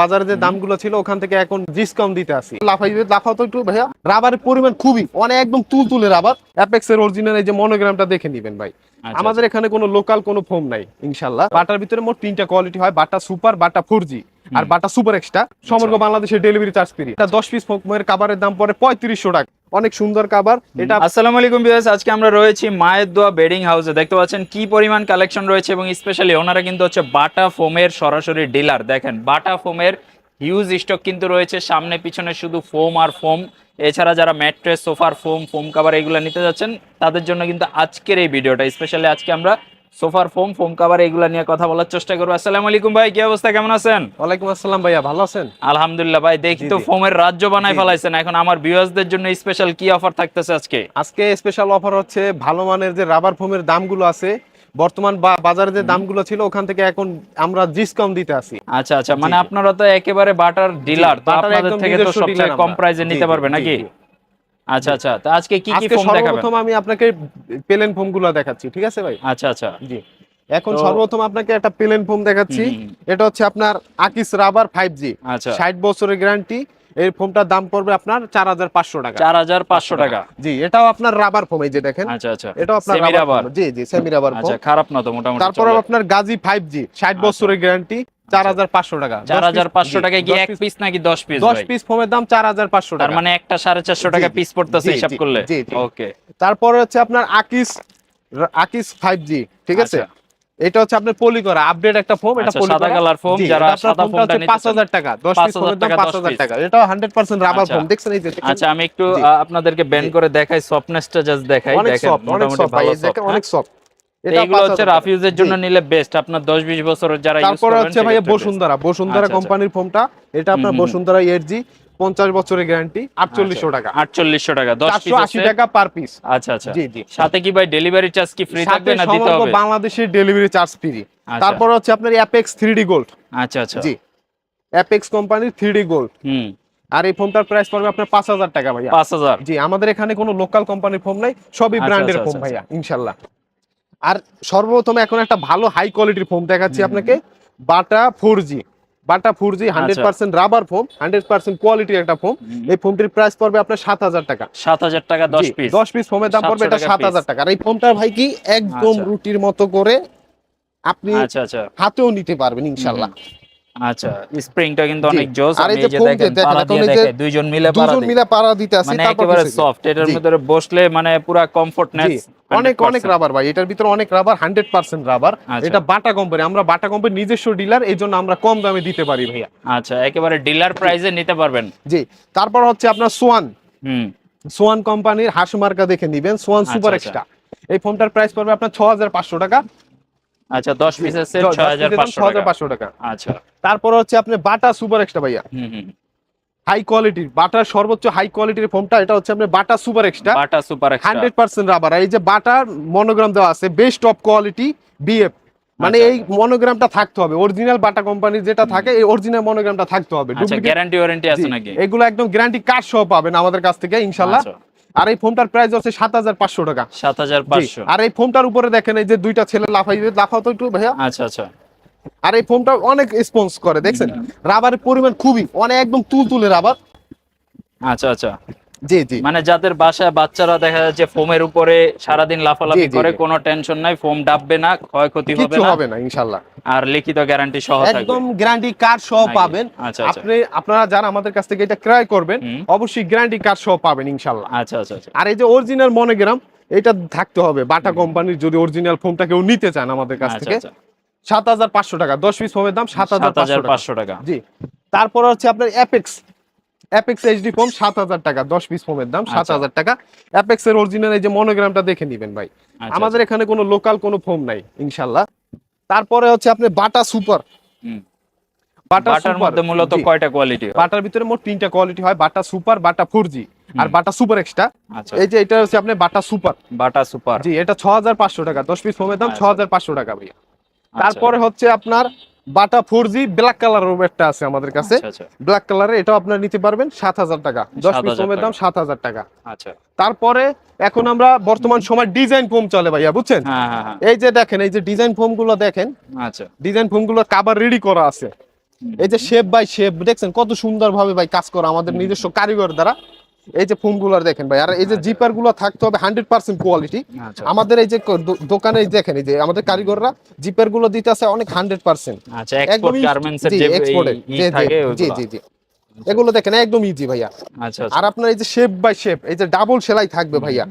বাজারে যে দামগুলো ছিল ওখান থেকে এখন ডিসকাউন্ট দিতে আসি। লাফাইবে লাফাও তো একটু ভাইয়া। রাবারের পরিমাণ খুবই অনেক একদম তুল তুলে রাবার। অ্যাপেক্স এর অরিজিনাল এই যে মনোগ্রামটা দেখে নিবেন ভাই। আচ্ছা, আমাদের এখানে কোনো লোকাল কোনো ফোম নাই ইনশাল্লাহ। বাটার ভিতরে মোট তিনটা কোয়ালিটি হয় বাটা সুপার বাটা ফোর আর বাটা সুপার এক্সট্রা সমগ্র বাংলাদেশের ডেলিভারি চার্জ ফ্রি এটা দশ পিস ফোমের কাবারের দাম পরে পঁয়ত্রিশশো টাকা। অনেক সুন্দর কাবার এটা আসসালামু আলাইকুম ভিউয়ার্স আজকে আমরা রয়েছি মায়ের দোয়া বেডিং হাউসে। দেখতে পাচ্ছেন কি পরিমাণ কালেকশন রয়েছে এবং স্পেশালি ওনারা কিন্তু হচ্ছে বাটা ফোমের সরাসরি ডিলার দেখেন, বাটা ফোমের হিউজ স্টক কিন্তু রয়েছে, সামনে পিছনে শুধু ফোম আর ফোম এছাড়া যারা ম্যাট্রেস সোফার ফোম ফোম কাভার এগুলো নিতে যাচ্ছেন, তাদের জন্য কিন্তু আজকের এই ভিডিওটা স্পেশালি আজকে আমরা সোফার ফোম ফোম কাভার এগুলো নিয়ে কথা বলার চেষ্টা করব। আসসালামু আলাইকুম ভাই কি অবস্থা? কেমন আছেন? ওয়ালাইকুম আসসালাম ভাইয়া ভালো আছেন? আলহামদুলিল্লাহ ভাই দেখি তো ফোমের রাজ্য বানাই। ফেলাইছেন। এখন আমার ভিউয়ার্সদের জন্য স্পেশাল কি অফার থাকতেছে আজকে? আজকে স্পেশাল অফার হচ্ছে ভালো মানের যে রাবার ফোমের দামগুলো আছে বর্তমান বা বাজারে যে দামগুলো ছিল ওখান থেকে এখন আমরা ডিসকাউন্ট দিতে আসি আচ্ছা আচ্ছা মানে আপনারা তো একেবারে বাটার ডিলার তো আপনাদের থেকে তো সবচেয়ে কম। প্রাইসে নিতে পারবে নাকি। আচ্ছা আচ্ছা। তো আজকে কি কি ফোন দেখাবেন? প্রথম আমি আপনাকে প্লেন ফোমগুলো দেখাচ্ছি ঠিক আছে ভাই? আচ্ছা আচ্ছা। জি। এখন সর্বপ্রথম আপনাকে একটা প্লেন ফোম দেখাচ্ছি। এটা হচ্ছে আপনার আকিস রাবার ফাইভ জি আচ্ছা। ষাট বছরের গ্যারান্টি এই ফোমটার দাম পড়বে আপনার চার হাজার পাঁচশো টাকা। চার হাজার পাঁচশো টাকা। জি এটাও আপনার রাবার ফোম এই যে দেখেন। আচ্ছা আচ্ছা। এটাও আপনার রাবার জি জি সেমি রাবার আচ্ছা খারাপ না তো মোটামুটি তারপর আপনার গাজী ফাইভ জি ষাট বছরের গ্যারান্টি চার হাজার পাঁচশো টাকা। চার হাজার পাঁচশো টাকা কি এক পিস নাকি দশ পিস দশ পিস ফোমের দাম চার হাজার পাঁচশো টাকা। মানে একটা সাড়ে চারশো টাকা পিস পড়তেছে হিসাব করলে। ওকে তারপরে হচ্ছে আপনার আকিস আকিস ফাইভ জি ঠিক আছে। এটা হচ্ছে আপনার পলি করা আপডেট একটা ফোম এটা আচ্ছা, সাদা কালার ফোম, যারা সাদা ফোমটা নিতে পাঁচ হাজার টাকা দশ পিস 5,000 ফোমের দাম টাকা, পাঁচ 10 হাজার piece। টাকা। এটাও হান্ড্রেড পার্সেন্ট রাবার আচ্ছা। ফোম দেখছেন এই যে আচ্ছা আমি একটু আপনাদেরকে ব্যান করে দেখাই সফটনেসটা জাস্ট দেখাই দেখেন মোটামুটি ভালো দেখেন অনেক সফট হ্যাঁ? এগুলো হচ্ছে রাফ ইউজের জন্য নিলে বেস্ট আপনার বছরের যারা ইউজ তারপরে করবেন হচ্ছে ভাই বসুন্ধরা বসুন্ধরা আচ্ছা, আচ্ছা। কোম্পানির ফোমটা এটা আপনার বসুন্ধরা এইট জি পঞ্চাশ বছরের গ্যারান্টি আটচল্লিশশো টাকা। আটচল্লিশশো টাকা দশ পিস চারশো আশি টাকা পার পিস আচ্ছা আচ্ছা। জি জি। সাথে কি ভাই ডেলিভারি চার্জ কি ফ্রি থাকবে না দিতে হবে? বাংলাদেশের ডেলিভারি চার্জ ফ্রি আচ্ছা। তারপর হচ্ছে আপনার অ্যাপেক্স থ্রি ডি গোল্ড আচ্ছা আচ্ছা। জি। অ্যাপেক্স কোম্পানির থ্রি ডি গোল্ড হুম। আর এই ফোনটার প্রাইস পড়বে আপনার পাঁচ হাজার টাকা ভাইয়া। পাঁচ হাজার? জি আমাদের এখানে কোনো লোকাল কোম্পানির ফোন নাই সবই আচ্ছা, ব্র্যান্ডের আচ্ছা, ফোন আচ্ছা, ভাইয়া ইনশাল্লাহ। আর সর্বপ্রথম এখন একটা ভালো হাই কোয়ালিটির ফোন দেখাচ্ছি আপনাকে Bata four G Bata four G hundred আচ্ছা। Percent rubber foam hundred percent কোয়ালিটির একটা ফোম। এই ফোমটির প্রাইস পড়বে আপনার সাত হাজার টাকা। সাত হাজার টাকা দশ পিস দশ পিস ফোমের দাম পড়বে 700 এটা সাত হাজার টাকা। আর এই ফোমটা ভাই কি একদম আচ্ছা। রুটির মতো করে আপনি আচ্ছা আচ্ছা। হাতেও নিতে পারবেন ইনশাল্লাহ। আচ্ছা স্প্রিংটা কিন্তু অনেক জোস আর এই এই যে যে দেখেন পাড়া দিয়ে দেখে দুইজন মিলে পাড়া দুজন মিলে পাড়া দিতে আসি মানে একেবারে সফট এটার ভিতরে বসলে মানে পুরা কমফোর্টনেস অনেক অনেক রাবার ভাই এটার ভিতরে অনেক রাবার হান্ড্রেড পার্সেন্ট রাবার আচ্ছা। এটা বাটা কোম্পানি আমরা বাটা কোম্পানি নিজস্ব ডিলার আমরা কম দামে দিতে পারি ভাইয়া। আচ্ছা একেবারে ডিলার প্রাইসে নিতে পারবেন। জি। তারপর হচ্ছে আপনার সোয়ান হুম। সোয়ান কোম্পানির হাঁস মার্কা দেখে নিবেন সোয়ান সুপার। এক্সট্রা এই ফোনটার প্রাইস পড়বে আপনার ছ হাজার পাঁচশো টাকা। আচ্ছা দশ পিসের সেট ছয় হাজার পাঁচশো টাকা। আচ্ছা। তারপর হচ্ছে আপনি বাটা সুপার এক্সট্রা ভাইয়া। হুম হুম। হাই কোয়ালিটির বাটার সর্বোচ্চ হাই কোয়ালিটির ফোনটা এটা হচ্ছে আপনার Bata super extra. Bata super extra. Hundred percent rubber. এই যে বাটার মনোগ্রাম দেওয়া আছে বেস্ট অফ কোয়ালিটি বিএফ। মানে আচ্ছা। এই মনোগ্রামটা থাকতে হবে। অরিজিনাল বাটা কোম্পানির যেটা থাকে এই অরিজিনাল মনোগ্রামটা থাকতে হবে। আচ্ছা গ্যারান্টি ওয়ারেন্টি আছে নাকি? এগুলো একদম গ্যারান্টি কার্ড সহ পাবেন আমাদের কাছ থেকে ইনশাল্লাহ আচ্ছা, আর এই ফোনটার প্রাইস হচ্ছে সাত হাজার পাঁচশো টাকা। সাত হাজার পাঁচশো। আর এই ফোনটার উপরে দেখেন এই যে দুইটা ছেলে লাফাইবে লাফাও তো একটু ভাইয়া। আচ্ছা আচ্ছা। আর এই ফোনটা অনেক স্পন্স করে দেখছেন? রাবারের পরিমাণ খুবই অনেক একদম তুল তুলে রাবার। আচ্ছা আচ্ছা। জি জি। মানে যাদের বাসায় বাচ্চারা দেখা যাচ্ছে ফোমের উপরে সারাদিন লাফালাফি করে। কোনো টেনশন নাই ফোম ডাববে না ক্ষয়ক্ষতি হবে না। হবে না ইনশাল্লাহ। আর লিখিত গ্যারান্টি সহ থাকবে। একদম গ্যারান্টি কার্ড সহ পাবেন। আচ্ছা আচ্ছা। আপনি আপনারা যারা আমাদের কাছ থেকে এটা ক্রয় করবেন অবশ্যই গ্যারান্টি কার্ড সহ পাবেন ইনশাল্লাহ। আচ্ছা আচ্ছা আচ্ছা। আর এই যে অরিজিনাল মনোগ্রাম এটা থাকতে হবে বাটা কোম্পানির যদি অরিজিনাল ফোনটা কেউ নিতে চান আমাদের কাছ আচ্ছা থেকে। আচ্ছা। সাত হাজার পাঁচশো টাকা দশ পিস ফোমের দাম সাত হাজার পাঁচশো টাকা। জি। তারপর হচ্ছে আপনার অ্যাপেক্স অ্যাপেক্স এইচডি ফোম সাত হাজার টাকা দশ পিস ফোমের দাম সাত আচ্ছা। হাজার টাকা। অ্যাপেক্স এর অরিজিনাল এই যে মনোগ্রামটা দেখে নেবেন ভাই। আচ্ছা, আমাদের এখানে কোনো লোকাল কোনো ফোম নাই ইনশাল্লাহ। তারপরে হচ্ছে আপনি বাটা সুপার বাটা বাটার মধ্যে মূলত কয়টা কোয়ালিটি বাটার ভিতরে মোট তিনটা কোয়ালিটি হয় Bata super Bata four G আর বাটা সুপার এক্সট্রা আচ্ছা। এই যে এটা হচ্ছে আপনি বাটা সুপার বাটা সুপার জি এটা ছ হাজার পাঁচশো টাকা দশ পিস ফোমের দাম ছ আচ্ছা। হাজার পাঁচশো টাকা ভাইয়া। আচ্ছা। তারপরে হচ্ছে আপনার Bata four G black colour একটা আছে আমাদের কাছে। আচ্ছা আচ্ছা। ব্ল্যাক কালারে এটাও আপনার নিতে পারবেন সাত হাজার টাকা। দশ পিস ফোমের দাম সাত হাজার টাকা। আচ্ছা। তারপরে এখন আমরা বর্তমান সময় ডিজাইন ফোম চলে ভাইয়া বুঝছেন? হ্যাঁ হ্যাঁ হ্যাঁ। এই যে দেখেন এই যে ডিজাইন ফোমগুলো দেখেন আচ্ছা। ডিজাইন ফোমগুলো কাবার রেডি করা আছে। এই যে শেপ বাই শেপ দেখছেন কত সুন্দর ভাবে ভাই কাজ করা আমাদের নিজস্ব কারিগর দ্বারা। এই যে ফোমগুলো দেখেন ভাই আর এই যে জিপারগুলো থাকতে হবে হান্ড্রেড পার্সেন্ট কোয়ালিটি আচ্ছা। আমাদের এই যে দোকানে দেখেন এই যে আমাদের কারিগররা জিপারগুলো দিতে আছে অনেক হান্ড্রেড পার্সেন্ট আচ্ছা ই জি জি জি এগুলো দেখেন একদম ইজি ভাইয়া। আচ্ছা আচ্ছা। আর আপনার এই যে শেপ বাই শেপ এই যে ডাবল সেলাই থাকবে ভাইয়া।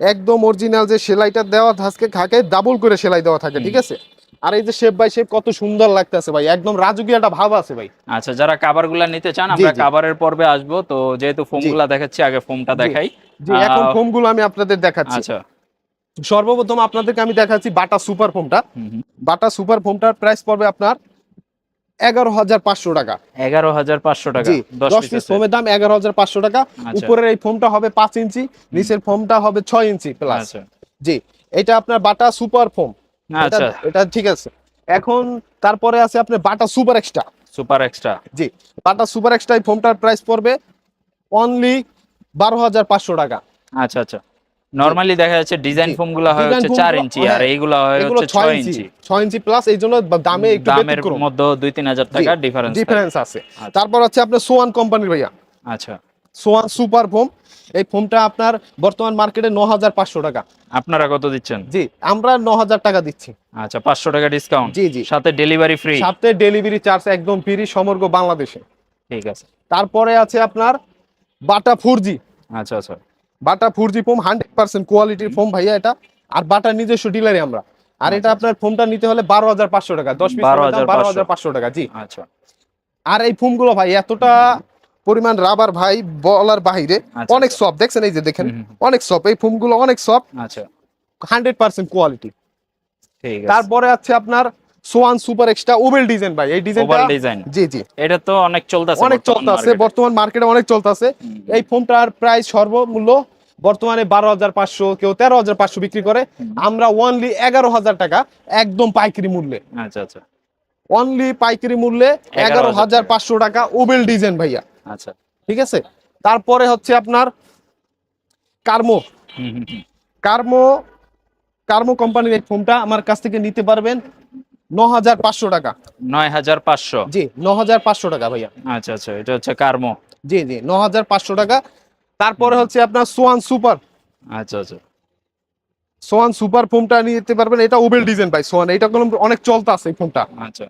একদম অরিজিনাল যে সেলাইটা দেওয়া থাকে থাকে ডাবল করে সেলাই দেওয়া থাকে ঠিক আছে? আর এই যে শেপ বাই শেপ কত সুন্দর লাগতেছে ভাই একদম রাজকীয় একটা ভাব আছে ভাই। আচ্ছা যারা কাভারগুলা নিতে চান আমরা কাভারের পর্বে আসব তো যেহেতু ফোমগুলা দেখাচ্ছি আগে ফোমটা দেখাই। জি এখন ফোমগুলো আমি আপনাদের দেখাচ্ছি। আচ্ছা। সর্বপ্রথম আপনাদেরকে আমি দেখাচ্ছি বাটা সুপার ফোমটা। বাটা সুপার ফোমটার প্রাইস পড়বে আপনার এগারো হাজার পাঁচশো টাকা। এগারো হাজার পাঁচশো টাকা দশ দশ পিস পিস ফোমের দাম এগারো হাজার পাঁচশো টাকা। আচ্ছা। উপরের এই ফোমটা হবে পাঁচ ইঞ্চি নিচের ফোমটা হবে ছয় ইঞ্চি প্লাস আচ্ছা। জি এটা আপনার বাটা সুপার ফোম আচ্ছা এটা ঠিক আছে। এখন তারপরে আছে আপনার Bata super extra. Super extra. জি বাটা সুপার এক্সট্রা এই ফোমটার প্রাইস পড়বে অনলি বারো হাজার পাঁচশো টাকা। আচ্ছা আচ্ছা। নরমালি দেখা যাচ্ছে ডিজাইন ফোমগুলা হয় হচ্ছে foam চার ইঞ্চি আর এইগুলা হয় হচ্ছে ছয় ছয় ইঞ্চি। ইঞ্চি। ছয় ইঞ্চি প্লাস এই জন্য দামে একটু দামের মধ্যে দুই তিন হাজার টাকা ডিফারেন্স ডিফারেন্স আছে। আচ্ছা। তারপর হচ্ছে আপনার সোয়ান কোম্পানির ভাইয়া। আচ্ছা। Swan super foam. এই ফোমটা আপনার বর্তমান মার্কেটে ন হাজার পাঁচশো টাকা। আপনারা কত দিচ্ছেন? জি আমরা ন হাজার টাকা দিচ্ছি। আচ্ছা পাঁচশো টাকা ডিসকাউন্ট জি জি। সাথে ডেলিভারি ফ্রি সাথে ডেলিভারি চার্জ একদম ফ্রি সমগ্র বাংলাদেশে। ঠিক আছে। তারপরে আছে আপনার বাটা ফোর জি আচ্ছা আচ্ছা। Bata four G foam hundred percent কোয়ালিটির ফোম ভাইয়া এটা। আর বাটার নিজস্ব ডিলারে আমরা। আর এটা আপনার ফোমটা নিতে হলে বারো হাজার পাঁচশো টাকা। দশ পিস বারো হাজার পাঁচশো টাকা জি। আচ্ছা। আর এই ফোমগুলো ভাই এতটা পরিমাণ রাবার ভাই বলার বাহিরে। আচ্ছা, অনেক সফট দেখছেন এই যে দেখেন। অনেক সফট এই ফোমগুলো অনেক সফট আচ্ছা। হান্ড্রেড পার্সেন্ট কোয়ালিটি তারপরে আছে আপনার Swan super extra oval design ভাই এই ডিজাইনটা ডিজাইন জি জি। এটা তো অনেক চলতেছে অনেক চলতেছে বর্তমান মার্কেটে অনেক চলতেছে। এই ফোনটার প্রাইস সর্বমূল্য বর্তমানে বারো হাজার পাঁচশো কেউ তেরো হাজার পাঁচশো বিক্রি করে। আমরা ওনলি এগারো হাজার টাকা একদম পাইকারি মূল্যে। আচ্ছা আচ্ছা। অনলি পাইকারি মূল্যে এগারো হাজার পাঁচশো টাকা ওবেল ডিজাইন ভাইয়া। আচ্ছা ঠিক আছে। তারপরে হচ্ছে আপনার কার্মো। কার্মো কার্মো কোম্পানির এই ফোনটা আমার কাছ থেকে নিতে পারবেন ন হাজার পাঁচশো টাকা। নয় হাজার পাঁচশো? জি ন হাজার পাঁচশো টাকা ভাইয়া। আচ্ছা আচ্ছা এটা হচ্ছে কার্মো। জি জি ন হাজার পাঁচশো টাকা। তারপরে হচ্ছে আপনার সোয়ান সুপার। আচ্ছা আচ্ছা। সোয়ান সুপার ফোনটা নিতে পারবেন। এটা ওবেল ডিজাইন ভাই সোয়ান। এটা অনেক চলতে আছে এই ফোনটা। আচ্ছা।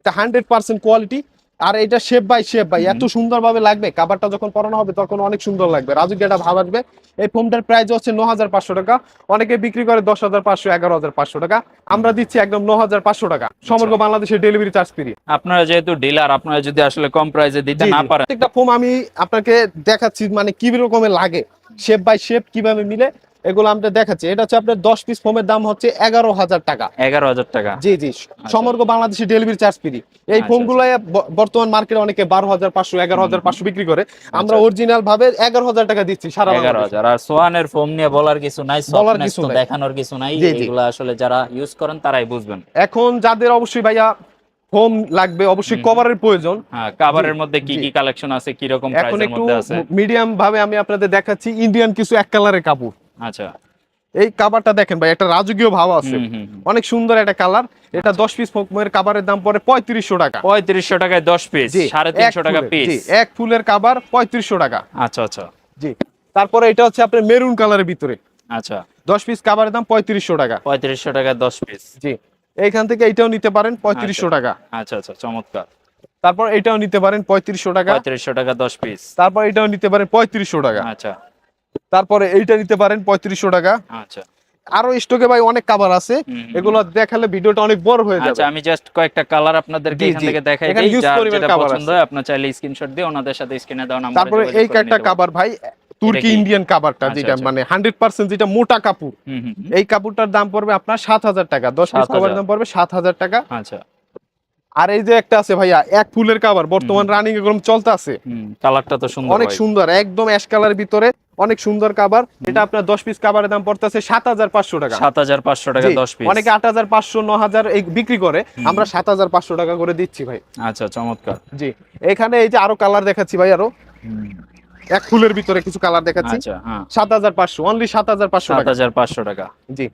এটা হান্ড্রেড পার্সেন্ট কোয়ালিটি। আর এটা শেপ বাই শেপ ভাই। এত সুন্দরভাবে লাগবে। কাবারটা যখন পরানো হবে তখন অনেক সুন্দর লাগবে। রাজুকে একটা ভাব আসবে। এই ফোনটার প্রাইস হচ্ছে ন হাজার পাঁচশো টাকা। অনেকে বিক্রি করে দশ হাজার পাঁচশো এগারো হাজার পাঁচশো টাকা। আমরা দিচ্ছি একদম ন হাজার পাঁচশো টাকা। সমগ্র বাংলাদেশের ডেলিভারি চার্জ ফ্রি আপনারা যেহেতু ডিলার আপনারা যদি আসলে কম প্রাইসে দিতে না পারেন। প্রত্যেকটা ফোম আমি আপনাকে দেখাচ্ছি মানে কি রকমের লাগে। শেপ বাই শেপ কীভাবে মিলে এগুলো আমরা দেখাচ্ছি। এটা হচ্ছে আপনার দশ পিস ফোমের দাম হচ্ছে এগারো হাজার টাকা। এগারো হাজার টাকা। জি জি। সমগ্র বাংলাদেশে ডেলিভারি চার্জ ফ্রি এই আচ্ছা, ফোনগুলো বর্তমান মার্কেটে অনেকে বারো হাজার পাঁচশো এগারো হাজার পাঁচশো বিক্রি করে। আমরা আচ্ছা। অরিজিনাল ভাবে এগারো হাজার টাকা দিচ্ছি সারা এগারো হাজার। আর সোয়ানের ফোম নিয়ে বলার কিছু নাই বলার কিছু দেখানোর কিছু নাই। এগুলো আসলে যারা ইউজ করেন তারাই বুঝবেন। এখন যাদের অবশ্যই ভাইয়া ফোম লাগবে অবশ্যই কভারের প্রয়োজন। হ্যাঁ কাভারের মধ্যে কি কি কালেকশন আছে কি রকম এখন প্রাইসের একটু মধ্যে আছে? মিডিয়াম ভাবে আমি আপনাদের দেখাচ্ছি ইন্ডিয়ান কিছু এক কালারের কাপড়। আচ্ছা। এই কাভারটা দেখেন ভাই একটা রাজকীয় ভাব আছে। অনেক সুন্দর একটা কালার এটা দশ পিস কাভারের দাম পড়ে পঁয়ত্রিশশো টাকা। পঁয়ত্রিশশো টাকায় দশ পিস সাড়ে তিনশো টাকা পিস এক ফুলের কাভার পঁয়ত্রিশশো টাকা। আচ্ছা আচ্ছা। জি তারপরে এটা হচ্ছে আপনার মেরুন কালারের ভিতরে। আচ্ছা। দশ পিস কাভারের দাম পঁয়ত্রিশশো টাকা। পঁয়ত্রিশশো টাকায় দশ পিস জি এইখান থেকে এইটাও নিতে পারেন পঁয়ত্রিশশো টাকা। আচ্ছা আচ্ছা চমৎকার। তারপর এটাও নিতে পারেন পঁয়ত্রিশশো টাকা। পঁয়ত্রিশশো টাকা দশ পিস তারপর এটাও নিতে পারেন পঁয়ত্রিশশো টাকা। আচ্ছা। তারপরে এইটা নিতে পারেন পঁয়ত্রিশশো টাকা। আচ্ছা। আরও স্টকে ভাই অনেক কাভার আছে। এগুলো দেখালে ভিডিওটা অনেক বড় হয়ে আচ্ছা যাবে আমি জাস্ট কয়েকটা কালার আপনাদেরকে এখান থেকে দেখাই দিই। যেটা পছন্দ হয় আপনার চাইলে স্ক্রিনশট দিয়ে ওনাদের সাথে স্ক্রিনে দেওয়া নাম্বার তারপরে এই একটা কাভার ভাই তুর্কি ইন্ডিয়ান কাভারটা আচ্ছা, যেটা আচ্ছা। মানে হান্ড্রেড পার্সেন্ট যেটা মোটা কাপড়। এই কাপড়টার দাম পড়বে আপনার সাত হাজার টাকা। দশ পিস 7,000 কাভারের দাম পড়বে সাত হাজার টাকা। আচ্ছা। আর এই যে একটা আছে ভাইয়া এক ফুলের কাভার বর্তমান রানিং এরকম চলতে আছে কালারটা তো সুন্দর অনেক সুন্দর একদম অ্যাশ কালার ভিতরে অনেক সুন্দর কাভার এটা আপনার দশ পিস কাভারের দাম পড়তেছে সাত হাজার পাঁচশো টাকা। সাত হাজার পাঁচশো টাকা জি, দশ পিস অনেকে আট হাজার পাঁচশো ন হাজার এই বিক্রি করে। আমরা সাত হাজার পাঁচশো টাকা করে দিচ্ছি ভাই। আচ্ছা চমৎকার। জি এখানে এই যে আরও কালার দেখাচ্ছি ভাই আরও। এক ফুলের ভিতরে কিছু কালার দেখাচ্ছি। আচ্ছা হ্যাঁ। সাত হাজার পাঁচশো অনলি সাত হাজার পাঁচশো সাত টাকা হাজার পাঁচশো টাকা। জি।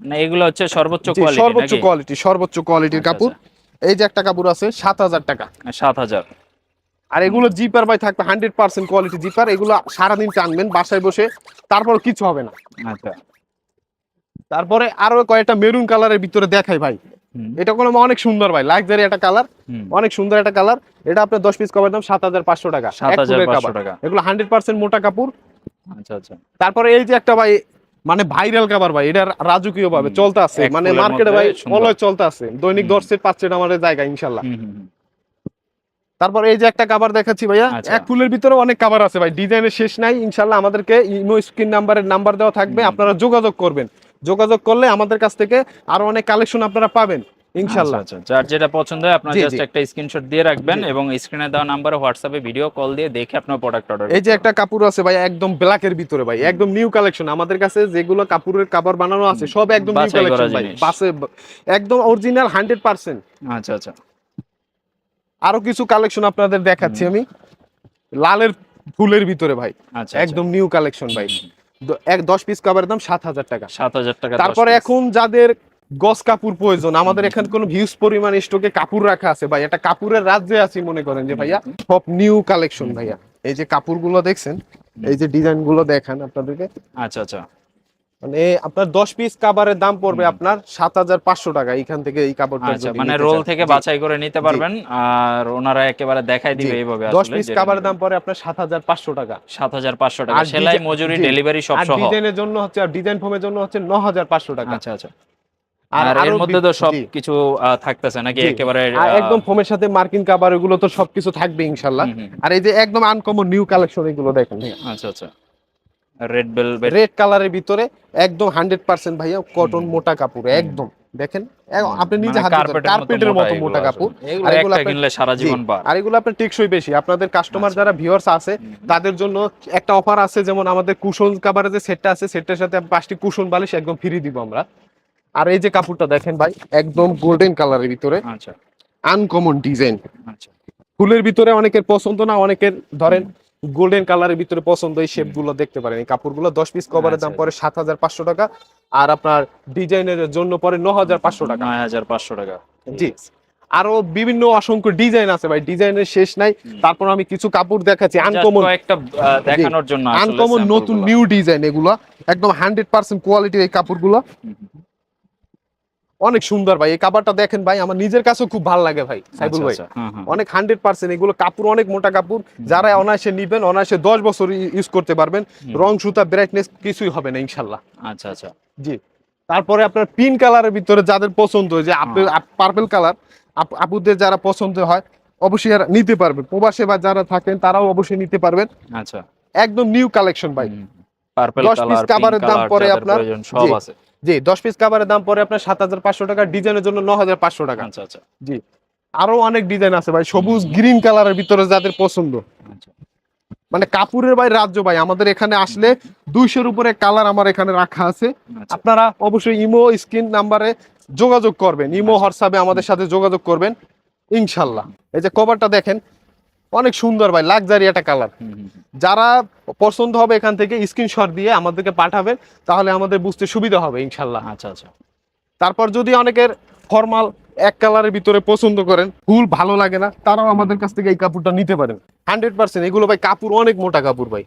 মানে এগুলো হচ্ছে সর্বোচ্চ কোয়ালিটি সর্বোচ্চ কোয়ালিটি সর্বোচ্চ কোয়ালিটির আচ্ছা, কাপড়। এই যে একটা কাপড় আছে সাত হাজার টাকা। সাত হাজার। আর এগুলো জিপার ভাই থাকবে হান্ড্রেড পার্সেন্ট কোয়ালিটি জিপার। এগুলো সারাদিন টানবেন বাসায় বসে। তারপর কিছু হবে না। আচ্ছা। তারপরে আরও কয়েকটা মেরুন কালারের ভিতরে দেখাই ভাই। এটা কোনো অনেক সুন্দর ভাই লাক্সারি একটা কালার। অনেক সুন্দর একটা কালার। এটা আপনার দশ পিস কভার দাম সাত হাজার পাঁচশো টাকা। সাত হাজার। টাকা। এগুলো হান্ড্রেড পার্সেন্ট মোটা কাপড়। আচ্ছা আচ্ছা। তারপরে এই যে একটা ভাই মানে ভাইরাল খাবার ভাই এটা রাজকীয় ভাবে চলতে আছে। মানে মার্কেটে ভাই অলয় চলতে আছে। দৈনিক। দর্শের পাচ্ছে আমাদের জায়গা ইনশাল্লাহ। তারপর এই যে একটা কাবার দেখাচ্ছি ভাইয়া আচ্ছা। এক ফুলের ভিতরে অনেক কাবার আছে ভাই ডিজাইনের শেষ নাই ইনশাল্লাহ আমাদেরকে ইমো স্ক্রিন নাম্বারের নাম্বার দেওয়া থাকবে আপনারা যোগাযোগ করবেন। যোগাযোগ করলে আমাদের কাছ থেকে আরও অনেক কালেকশন আপনারা পাবেন। আচ্ছা, আচ্ছা। যার যেটা পছন্দ হয় আপনার জাস্ট একটা স্ক্রিনশট দিয়ে রাখবেন এবং স্ক্রিনে দেওয়া নাম্বারে হোয়াটসঅ্যাপে ভিডিও কল দিয়ে দেখে আপনার প্রোডাক্ট অর্ডার এই যে একটা কাপড় আছে ভাই একদম ভিতরে ভাই একদম নিউ কালেকশন আমাদের কাছে যেগুলো কাপড়ের কাপড় বানানো আছে সব একদম নিউ কালেকশন ভাই। একদম অরিজিনাল হান্ড্রেড পার্সেন্ট আচ্ছা আচ্ছা। আরও কিছু কালেকশন আপনাদের দেখাচ্ছি আমি। লালের ফুলের ভিতরে ভাই আচ্ছা একদম নিউ কালেকশন ভাই। এক দশ পিস কাপড়ের দাম সাত হাজার টাকা। সাত হাজার টাকা তারপরে এখন যাদের গস কাপড় প্রয়োজন। আমাদের এখানে কোনো হিউজ পরিমাণ স্টকে কাপড় রাখা আছে ভাই। এটা কাপড়ের রাজ্যে আছি মনে করেন যে ভাইয়া। সব নিউ কালেকশন ভাইয়া। এই যে কাপড়গুলো দেখছেন এই যে ডিজাইনগুলো দেখান আপনাদেরকে। আচ্ছা আচ্ছা। মানে আপনার দশ পিস কাবারের দাম পড়বে আপনার সাত হাজার পাঁচশো টাকা। এখান থেকে এই কাপড়টা আচ্ছা মানে রোল থেকে বাছাই করে নিতে পারবেন। আর ওনারা একেবারে দেখাই দিবে এইভাবে দশ পিস কাবারের দাম পড়ে আপনার সাত হাজার পাঁচশো টাকা। সাত হাজার পাঁচশো টাকা। সেলাই মজুরি ডেলিভারি সব আর ডিজাইনের জন্য হচ্ছে আর ডিজাইন ফর্মের জন্য হচ্ছে ন হাজার পাঁচশো টাকা। আচ্ছা আচ্ছা। আর এর মধ্যে তো সব কিছু থাকতেছে নাকি একেবারে একদম ফোমের সাথে মার্কিন কাবার এগুলো তো সবকিছু থাকবে ইনশাল্লাহ আর এই যে একদম আনকমন নিউ কালেকশন এগুলো দেখেন আচ্ছা আচ্ছা। রেড বেলভেট রেড কালারের ভিতরে একদম হান্ড্রেড পার্সেন্ট ভাইয়া কটন মোটা কাপড় একদম। দেখেন আপনি নিজে হাতে কার্পেটের মতো মোটা কাপড়। আর এগুলো কিনলে সারা জীবন বার। আর এগুলো আপনার টেকসই বেশি। আপনাদের কাস্টমার আচ্ছা। যারা ভিউয়ার্স আছে তাদের জন্য একটা অফার আছে যেমন আমাদের কুশন কাভারের যে সেটটা আছে সেটটার সাথে পাঁচটি কুশন বালিশ একদম ফ্রি দিব আমরা। আর এই যে কাপড়টা দেখেন ভাই একদম গোল্ডেন কালারের ভিতরে। আচ্ছা। আনকমন ডিজাইন আচ্ছা। ফুলের ভিতরে অনেকের পছন্দ না অনেকের ধরেন গোল্ডেন কালারের ভিতরে পছন্দ এই শেপগুলো দেখতে পারেন। এই কাপড়গুলো দশ পিস কভারের দাম আচ্ছা, পরে সাত হাজার পাঁচশো টাকা আর আপনার ডিজাইনের জন্য পরে ন হাজার পাঁচশো টাকা। নয় হাজার পাঁচশো টাকা। জি। আরও বিভিন্ন অসংখ্য ডিজাইন আছে ভাই ডিজাইনের শেষ নাই। তারপর আমি কিছু কাপড় দেখাচ্ছি। আনকমন একটা দেখানোর জন্য আনকমন নতুন নিউ ডিজাইন এগুলা। একদম হান্ড্রেড পার্সেন্ট কোয়ালিটির এই কাপড়গুলো। অনেক সুন্দর ভাই। এই কাপড়টা দেখেন ভাই আমার নিজের কাছেও খুব ভালো লাগে ভাই সাইবুল আচ্ছা, ভাই আচ্ছা। অনেক হান্ড্রেড পার্সেন্ট এগুলো কাপড় অনেক মোটা কাপড়। যারা অনায়াসে নিবেন অনায়াসে দশ বছর ইউজ করতে পারবেন। রং সুতা ব্রাইটনেস কিছুই হবে না ইনশাল্লাহ। আচ্ছা আচ্ছা। জি। তারপরে আপনার পিঙ্ক কালারের ভিতরে যাদের পছন্দ হয় যে আপেল পার্পল কালার আপুদের যারা পছন্দ হয় অবশ্যই নিতে পারবেন। প্রবাসে বা যারা থাকেন তারাও অবশ্যই নিতে পারবেন। আচ্ছা। একদম নিউ কালেকশন ভাই। পার্পল 10 piece কালারের দাম পড়ে আপনার- সব আছে। জি দশ পিস কাভারের দাম পরে আপনার সাত হাজার পাঁচশো টাকা ডিজাইনের জন্য ন হাজার পাঁচশো টাকা। আচ্ছা আচ্ছা। জি আরও অনেক ডিজাইন আছে ভাই সবুজ গ্রিন কালারের ভিতরে যাদের পছন্দ। আচ্ছা। মানে কাপুরের ভাই রাজ্য ভাই আমাদের এখানে আসলে দুইশোর উপরে কালার আমার এখানে রাখা আছে। আচ্ছা। আপনারা অবশ্যই ইমো স্ক্রিন নাম্বারে যোগাযোগ করবেন ইমো হোয়াটসঅ্যাপে আমাদের সাথে যোগাযোগ করবেন ইনশাল্লাহ। এই যে কভারটা দেখেন অনেক সুন্দর ভাই লাক্সারি একটা কালার। যারা পছন্দ হবে এখান থেকে স্ক্রিনশট দিয়ে আমাদেরকে পাঠাবেন তাহলে আমাদের বুঝতে সুবিধা হবে ইনশাল্লাহ আচ্ছা আচ্ছা। তারপর যদি অনেকের ফর্মাল এক কালারের ভিতরে পছন্দ করেন ফুল ভালো লাগে না তারাও আমাদের কাছ থেকে এই কাপড়টা নিতে পারেন। হান্ড্রেড পার্সেন্ট এগুলো ভাই কাপড় অনেক মোটা কাপড় ভাই।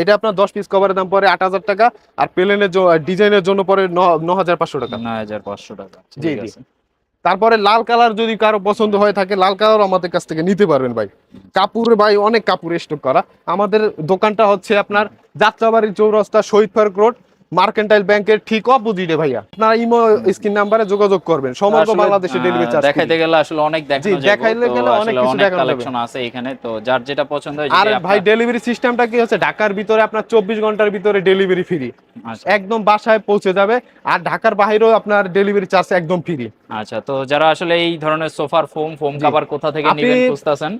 এটা আপনার দশ পিস কভারের দাম পরে আট হাজার টাকা আর প্লেনের ডিজাইনের জন্য পরে ন হাজার পাঁচশো টাকা। নয় হাজার পাঁচশো টাকা। জি, জি। তারপরে লাল কালার যদি কারও পছন্দ হয়ে থাকে, লাল কালার আমাদের কাছ থেকে নিতে পারবেন ভাই। কাপড় ভাই, অনেক কাপড় স্টক করা। আমাদের দোকানটা হচ্ছে আপনার যাত্রাবাড়ির চৌরাস্তা শহীদ ফারুক রোড। মার্কেন্টাইল ব্যাংকের ঠিক অপোজিটে ভাইয়া। আপনারা ইমো স্ক্রিন নাম্বারে যোগাযোগ করবেন। সমগ্র বাংলাদেশে ডেলিভারি চার্জ দেখাইতে গেলে আসলে অনেক দেখানো যাবে, দেখাইলে গেলে অনেক কিছু দেখানো। কালেকশন আছে এখানে তো যার যেটা পছন্দ হয় আর ভাই ডেলিভারি সিস্টেমটা কি হচ্ছে? ঢাকার ভিতরে আপনার চব্বিশ ঘণ্টার ভিতরে ডেলিভারি ফ্রি আচ্ছা, একদম বাসায় পৌঁছে যাবে আর ঢাকার বাইরেও আপনার ডেলিভারি চার্জ একদম ফ্রি আচ্ছা তো যারা আসলে এই ধরনের সোফার ফোম ফোম। কাভার কোথা থেকে নেবেন খুঁজতেছেন?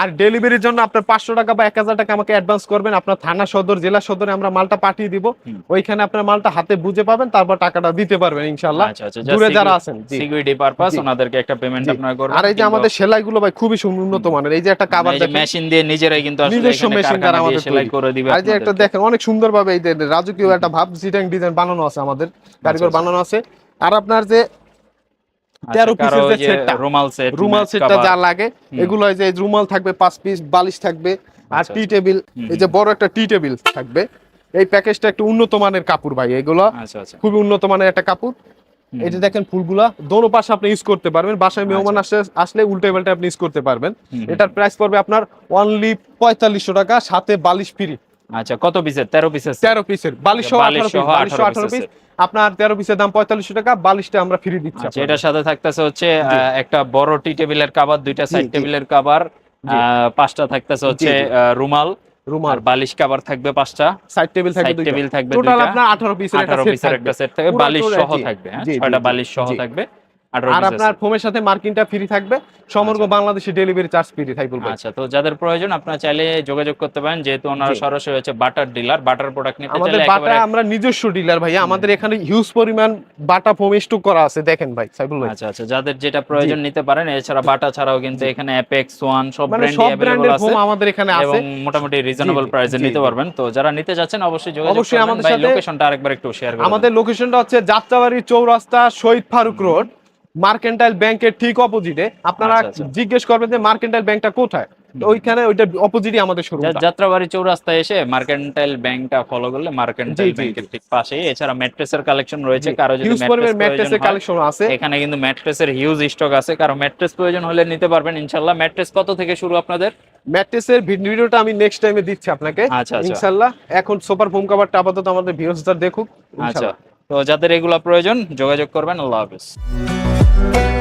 আর ডেলিভারির জন্য আপনার পাঁচশো টাকা বা এক হাজার টাকা আমাকে অ্যাডভান্স করবেন। আপনার থানা সদর জেলা সদরে আমরা মালটা পাঠিয়ে দিব। ওইখানে আপনার মালটা হাতে বুঝে পাবেন তারপর টাকাটা দিতে পারবেন ইনশাল্লাহ আচ্ছা আচ্ছা দূরে যারা আছেন সিকিউরিটি পারপাস ওনাদেরকে একটা পেমেন্ট। আপনারা করবেন। আর এই যে আমাদের সেলাইগুলো ভাই খুবই উন্নত মানের। এই যে একটা এই যে দেখেন। মেশিন দিয়ে নিজেরাই কিন্তু আসলে নিজস্ব কারখানা দ্বারা আমাদের সেলাই করে দিবে আর এই যে একটা দেখেন অনেক সুন্দর ভাবে এই যে রাজকীয় একটা ভাব জিটাং ডিজাইন বানানো আছে আমাদের। কারিগর আচ্ছা। বানানো আছে। আর আপনার যে তেরো আচ্ছা, কারও পিসের ওই যে যে সেটটা। রুমাল সেট রুমাল সেটটা যা লাগে এগুলো যে রুমাল থাকবে পাঁচ পিস বালিশ থাকবে আর আচ্ছা, টি টেবিল এই যে বড় একটা টি টেবিল থাকবে। এই প্যাকেজটা একটু উন্নত মানের কাপড় ভাই এগুলো আচ্ছা আচ্ছা। খুবই উন্নত মানের একটা কাপড়। যে দেখেন ফুলগুলা দোনো পাশে আপনি ইউজ করতে পারবেন বাসায় মেহমান আসলে আসলে উল্টে পাল্টে আপনি ইউজ করতে পারবেন। এটার প্রাইস পড়বে আপনার অনলি পঁয়তাল্লিশশো টাকা সাথে বালিশ ফ্রি আচ্ছা কত পিসের? তেরো পিসের তেরো পিসের। বালিশ সহ বালিশ আঠারো পিস 18। আপনার তেরো পিসের দাম পঁয়তাল্লিশশো টাকা বালিশটা আমরা ফ্রি দিচ্ছি আচ্ছা। এটার সাথে থাকতেছে হচ্ছে একটা বড় টি টেবিলের কাভার দুইটা সাইড টেবিলের কাভার। পাঁচটা থাকতেছে হচ্ছে রুমাল। রুমাল। বালিশ কাভার থাকবে পাঁচটা। সাইড টেবিল থাকবে সাইড টেবিল থাকবে টোটাল আপনার আঠারো পিসের একটা সেট থাকবে। বালিশ সহ থাকবে হ্যাঁ? ছয়টা বালিশ সহ থাকবে। আর আপনার। ফোমের সাথে মার্কিনটা ফ্রি থাকবে। সমগ্র বাংলাদেশে ডেলিভারি চার্জ ফ্রি থাকবে আচ্ছা তো যাদের প্রয়োজন আপনারা চাইলে যোগাযোগ করতে পারেন যেহেতু ওনারা সরাসরি হচ্ছে বাটার ডিলার বাটার প্রোডাক্ট নিতে চাইলে বাটা আমরা নিজস্ব ডিলার ভাই আমাদের এখানে হিউজ পরিমাণ বাটা ফোম স্টক করা আছে দেখেন ভাই সাইবুল ভাই। আচ্ছা আচ্ছা যাদের যেটা প্রয়োজন নিতে পারেন এছাড়া বাটা ছাড়াও কিন্তু এখানে অ্যাপেক্স ওয়ান সব মানে ব্র্যান্ডই সব আছে ফোম আমাদের এখানে এবং মোটামুটি রিজনেবল প্রাইসে নিতে পারবেন। তো যারা নিতে যাচ্ছেন অবশ্যই যোগাযোগ অবশ্যই আমাদের সাথে- লোকেশনটা আরেকবার একটু শেয়ার করুন আমাদের লোকেশনটা হচ্ছে যাত্রাবাড়ি চৌরাস্তা শহীদ ফারুক রোড। মার্কেন্টাইল ব্যাংকের ঠিক অপোজিটে। আপনারা আচ্ছা, আচ্ছা। জিজ্ঞেস করবেন যে মার্কেন্টাইল ব্যাংকটা কোথায়? তো ওইখানে ওইটা অপোজিটই আমাদের শোরুম যাত্রাবাড়ি চৌরাস্তায় এসে মার্কেন্টাইল ব্যাংকটা ফলো করলে মার্কেন্টাইল ব্যাংকের ঠিক পাশেই। এছাড়া ম্যাট্রেসের কালেকশন রয়েছে কারও যদি ম্যাট্রেসের কালেকশন আছে। এখানে কিন্তু ম্যাট্রেসের হিউজ স্টক আছে। কারও ম্যাট্রেস প্রয়োজন হলে নিতে পারবেন ইনশাল্লাহ ম্যাট্রেস কত থেকে শুরু আপনাদের? ম্যাট্রেসের ভিডিওটা আমি নেক্সট টাইমে দিচ্ছি আপনাকে। আচ্ছা। ইনশাআল্লাহ। এখন সুপার ফোম কভারটা আপাতত আমাদের ভিউয়ার্সরা দেখুক। আচ্ছা। তো যাদের এগুলা প্রয়োজন যোগাযোগ করবেন। আল্লাহ হাফেজ। Thank you.